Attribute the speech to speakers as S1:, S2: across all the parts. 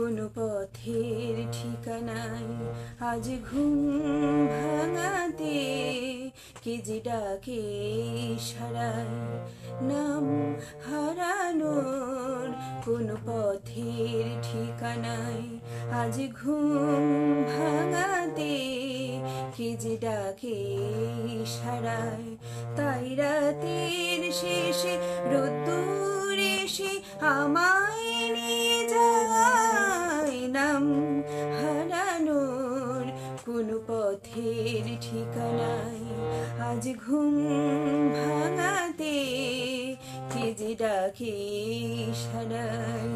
S1: কোনো পথের ঠিকানাই আজ ঘুম ভাঙাতে কে যে ডাকে সারায় নাম হারানোর কোনো পথের ঠিকানায় আজ ঘুম ভাঙাতে কে যে ডাকে সারায় তাই রাতের শেষে রোদ্দুর এসে আমায় ঠিকানায় আজ ঘুম ভাঙাতে কে যে ডাকে সারায়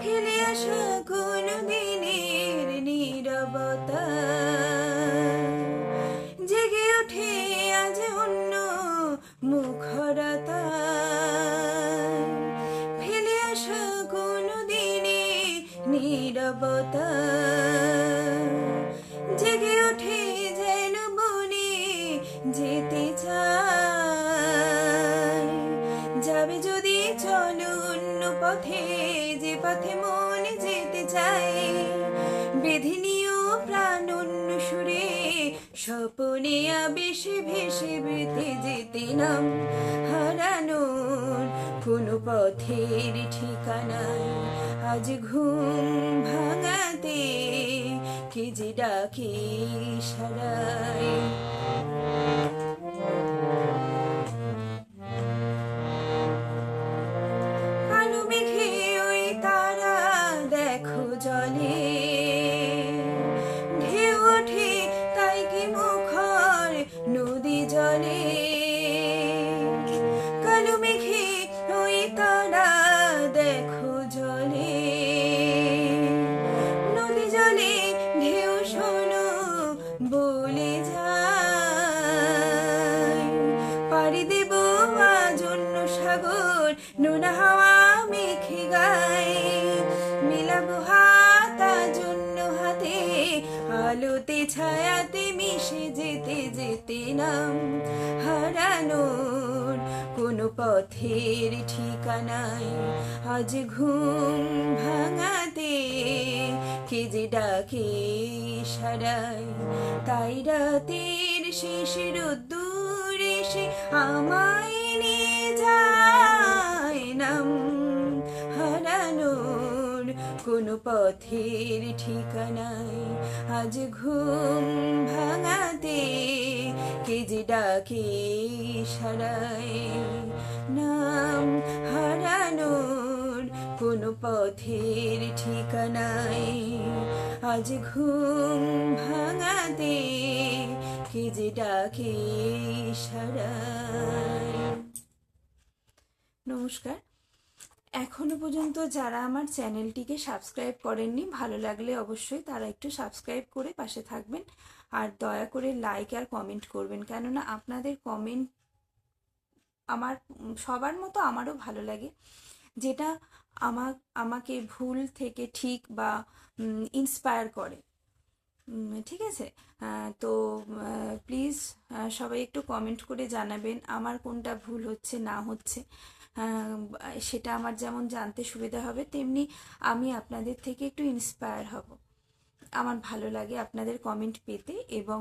S1: ফেলে আসা কোনো দিনের নীরবতা। জেগে ওঠে যেন বনে যেতে চায় যাবে যদি চলো অন্য পথে, যে পথে মনে যেতে চায় সুরে স্বপনে বেশি ভেসে বেঁধে যেতে নাম হারানোর কোনো পথের ঠিকানায় আজ ঘুম ভাঙাতে কে যে ডাকে সারায় জলে কালো দেখো ঢেউ শোনো বলে দেব আজ অন্য সাগর নোনা হাওয়া মেখে গায়। আলোতে ছায়াতে মিশে যেতে যেতে নাম হারানোর কোনো পথের ঠিকানায় আজ ঘুম ভাঙাতে কে যে ডাকে সারায় তাই রাতের শেষে রোদ্দুর এসে আমায় নিয়ে যায় নাম কোনো পথের ঠিকানায় আজ ঘুম ভাঙাতে কে যে ডাকে নাম হারানোর কোনো পথের ঠিকানায় আজ ঘুম ভাঙাতে কে যে ডাকে সারায়? নমস্কার। এখনও পর্যন্ত যারা আমার চ্যানেলটিকে সাবস্ক্রাইব করেননি, ভালো লাগলে অবশ্যই তারা একটু সাবস্ক্রাইব করে পাশে থাকবেন। আর দয়া করে লাইক আর কমেন্ট করবেন, কেননা আপনাদের কমেন্ট আমার, সবার মতো আমারও ভালো লাগে। যেটা আমার আমাকে ভুল থেকে ঠিক বা ইন্সপায়ার করে। ঠিক আছে? তো প্লিজ সবাই একটু কমেন্ট করে জানাবেন আমার কোনটা ভুল হচ্ছে, না হচ্ছে। সেটা আমার যেমন জানতে সুবিধা হবে, তেমনি আমি আপনাদের থেকে একটু ইন্সপায়ার হব। আমার ভালো লাগে আপনাদের কমেন্ট পেতে এবং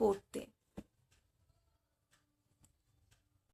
S1: পড়তে।